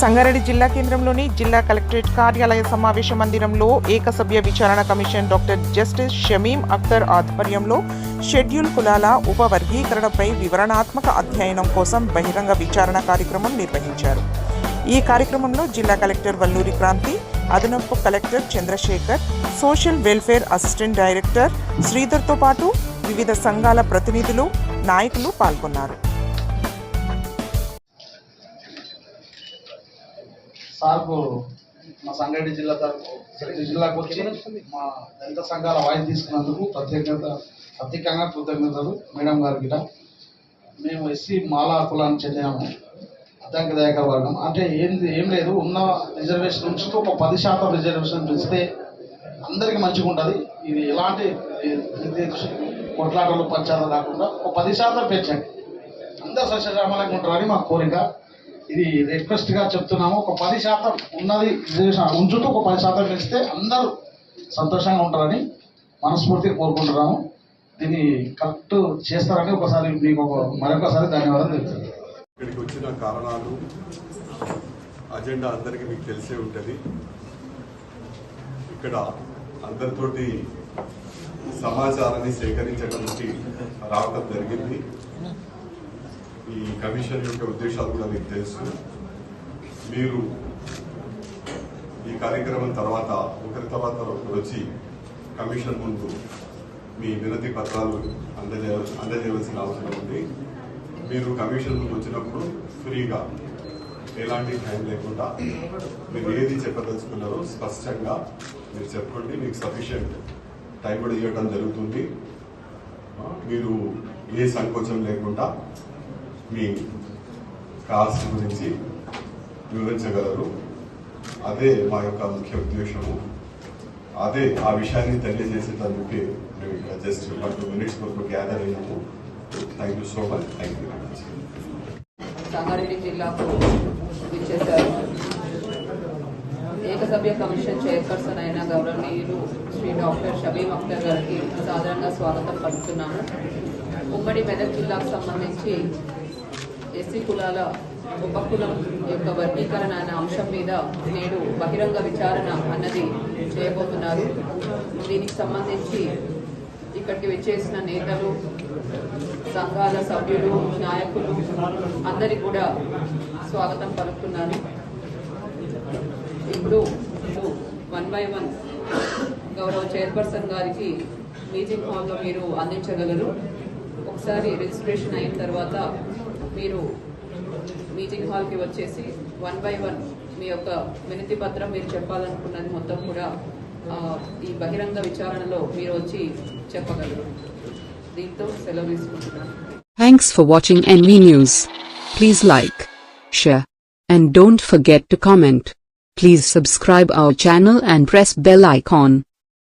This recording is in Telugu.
సంగారెడ్డి జిల్లా కేంద్రంలోని జిల్లా కలెక్టరేట్ కార్యాలయ సమావేశ మందిరంలో ఏకసభ్య విచారణ commission doctor justice Shamim Akhtar ఆధ్వర్యంలో షెడ్యూల్ కులాల ఉపవర్గీకరణపై వివరణాత్మక అధ్యయనం కోసం బహిరంగ విచారణ కార్యక్రమం నిర్వహించారు. ఈ కార్యక్రమంలో జిల్లా కలెక్టర్ వల్లూరి క్రాంతి అదనపు collector Chandrashekar social welfare assistant director శ్రీధర్తో పాటు వివిధ సంఘాల ప్రతినిధులు నాయకులు పాల్గొన్నారు. సార్కు మా సంగారెడ్డి జిల్లా తరఫు జిల్లాకు వచ్చి మా దళిత సంఘాల వాయిస్ తీసుకున్నందుకు ప్రత్యేకత ప్రత్యేకంగా కృతజ్ఞతలు మేడం గారికి. మేము ఎస్సీ మాలా కులానికి చెందాము అత్యంత దయాకర వర్గం. అంటే ఏంది ఏం లేదు ఉన్న రిజర్వేషన్ ఉంచుతూ ఒక పది శాతం రిజర్వేషన్ పెంచితే అందరికీ మంచిగా ఉంటుంది. ఇది ఎలాంటి కొట్లాటలు పంచాలు కాకుండా ఒక పది శాతం పెంచండి. అందరు సస్యశ్యామలంగా ఉంటారని మా కోరిక. ఇది రిక్వెస్ట్గా చెప్తున్నాము. ఒక పది శాతం ఉన్నది రిజర్వేషన్ ఉంచుతూ ఒక పది శాతం పెంచితే అందరూ సంతోషంగా ఉంటారని మనస్ఫూర్తిగా కోరుకుంటున్నాము. దీన్ని కరెక్ట్ చేస్తారని ఒకసారి మీకు ఒక మరొకసారి ధన్యవాదాలు తెలుస్తుంది ఇక్కడికి వచ్చిన కారణాలు అజెండా అందరికీ మీకు తెలిసే ఉంటుంది. ఇక్కడ అందరితోటి సమాచారాన్ని సేకరించడానికి రావడం జరిగింది. ఈ కమిషన్ యొక్క ఉద్దేశాలు కూడా మీకు తెలుసు. మీరు ఈ కార్యక్రమం తర్వాత ఒకరి తర్వాత ఒకరు వచ్చి కమిషన్ ముందు మీ వినతి పత్రాలు అందజేయ అందజేయవలసిన అవసరం ఉంది. మీరు కమిషన్ ముందు వచ్చినప్పుడు ఫ్రీగా ఎలాంటి టైం లేకుండా మీరు ఏది చెప్పదలుచుకున్నారో స్పష్టంగా మీరు చెప్పండి మీకు సఫిషియంట్ టైం కూడా ఇవ్వడం జరుగుతుంది. మీరు ఏ సంకోచం లేకుండా మీ కాల్స్ గురించి వివరించగలరు. అదే మా యొక్క ముఖ్య ఉద్దేశము. అదే ఆ విషయాన్ని తెలియజేసేటందుకే మేము ఇక్కడ జస్ట్ వన్ టూ మినిట్స్ వరకు గ్యాదర్ అయ్యాము thank you so much thank you very much Sangareddy జిల్లాకు విచ్చేశారు. ఏకసభ్య కమిషన్ చైర్పర్సన్ అయిన గౌరవనీయులు శ్రీ డాక్టర్ షబీం అఖ్తర్ గారికి సాధారణంగా స్వాగతం పలుకుతున్నాము ఉమ్మడి మెదక్ జిల్లాకు సంబంధించి ఎస్సీ కులాల ఉపకులం యొక్క వర్గీకరణ అనే అంశం మీద నేడు బహిరంగ విచారణ అన్నది చేయబోతున్నారు. దీనికి సంబంధించి ఇక్కడికి విచ్చేసిన నేతలు సంఘాల సభ్యులు నాయకులు అందరికి కూడా స్వాగతం పలుకుతున్నాను. ఇప్పుడు వన్ బై వన్ గౌరవ చైర్పర్సన్ గారికి మీటింగ్ హాల్లో మీరు అందించగలరు. ఒకసారి రిజిస్ట్రేషన్ అయిన తర్వాత మీరు మీటింగ్ హాల్కి వచ్చేసి వన్ బై వన్ మీ యొక్క వినతి పత్రం మీరు చెప్పాలనుకున్నది మొత్తం కూడా ఈ బహిరంగ విచారణలో మీరు వచ్చి చెప్పగలరు దీంతో సెలవు తీసుకుంటున్నాను thanks for watching N V news please like share and don't forget to comment Please subscribe our channel and press bell icon.